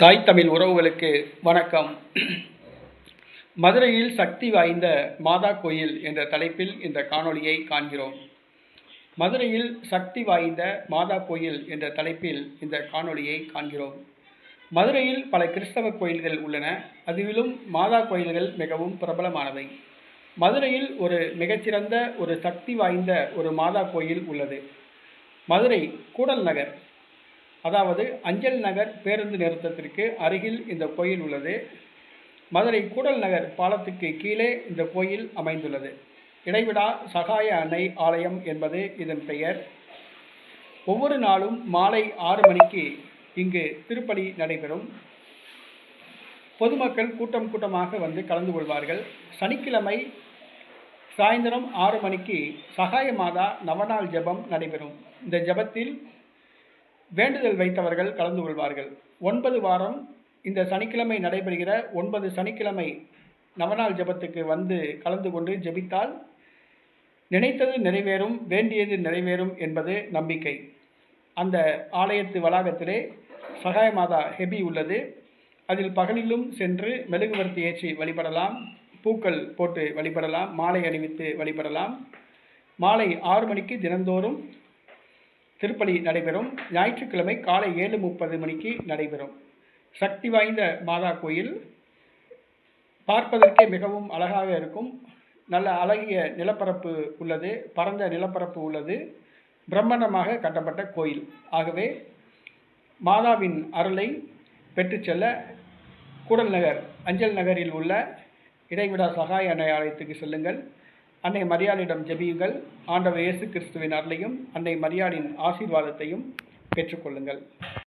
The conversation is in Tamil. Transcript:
தாய் தமிழ் உறவுகளுக்கு வணக்கம். மதுரையில் சக்தி வாய்ந்த மாதா கோயில் என்ற தலைப்பில் இந்த காணொளியை காண்கிறோம். மதுரையில் சக்தி வாய்ந்த மாதா கோயில் என்ற தலைப்பில் இந்த காணொளியை காண்கிறோம். மதுரையில் பல கிறிஸ்தவ கோயில்கள் உள்ளன. அதிலும் மாதா கோயில்கள் மிகவும் பிரபலமானவை. மதுரையில் ஒரு மிகச்சிறந்த ஒரு சக்தி வாய்ந்த ஒரு மாதா கோயில் உள்ளது. மதுரை கூடல் நகர். அதாவது அஞ்சல் நகர் பேருந்து நிறுத்தத்திற்கு அருகில் இந்த கோயில் உள்ளது. மதுரை கூடல் நகர் பாலத்துக்கு கீழே இந்த கோயில் அமைந்துள்ளது. இடைவிடா சகாய அன்னை ஆலயம் என்பது இதன் பெயர். ஒவ்வொரு நாளும் மாலை ஆறு மணிக்கு இங்கு திருப்பலி நடைபெறும். பொதுமக்கள் கூட்டம் கூட்டமாக வந்து கலந்து கொள்வார்கள். சனிக்கிழமை சாயந்தரம் ஆறு மணிக்கு சகாய மாதா நவநாள் ஜெபம் நடைபெறும். இந்த ஜெபத்தில் வேண்டுதல் வைத்தவர்கள் கலந்து கொள்வார்கள். ஒன்பது வாரம் இந்த சனிக்கிழமை நடைபெறுகிற ஒன்பது சனிக்கிழமை நவநாள் ஜெபத்துக்கு வந்து கலந்து கொண்டு ஜெபித்தால் நினைத்தது நிறைவேறும் வேண்டியது நிறைவேறும் என்பது நம்பிக்கை. அந்த ஆலயத்து வளாகத்திலே சகாய மாதா ஹெபி உள்ளது. அதில் பகலிலும் சென்று மெழுகுவர்த்தி ஏற்றி வழிபடலாம் பூக்கள் போட்டு வழிபடலாம் மாலை அணிவித்து வழிபடலாம். மாலை ஆறு மணிக்கு தினந்தோறும் திருப்பலி நடைபெறும். ஞாயிற்றுக்கிழமை காலை ஏழு முப்பது மணிக்கு நடைபெறும். சக்தி வாய்ந்த மாதா கோயில். பார்ப்பதற்கே மிகவும் அழகாக இருக்கும். நல்ல அழகிய நிலப்பரப்பு உள்ளது. பரந்த நிலப்பரப்பு உள்ளது. பிரம்மாண்டமாக கட்டப்பட்ட கோயில். ஆகவே மாதாவின் அருளை பெற்று செல்ல கூடல் நகர் அஞ்சல் நகரில் உள்ள இடைவிடா சகாய அன்னை ஆலயத்துக்கு செல்லுங்கள். அன்னை மரியாளிடம் ஜெபியுங்கள். ஆண்டவர் இயேசு கிறிஸ்துவின் அருளையும் அன்னை மரியாளின் ஆசீர்வாதத்தையும் பெற்றுக்கொள்ளுங்கள்.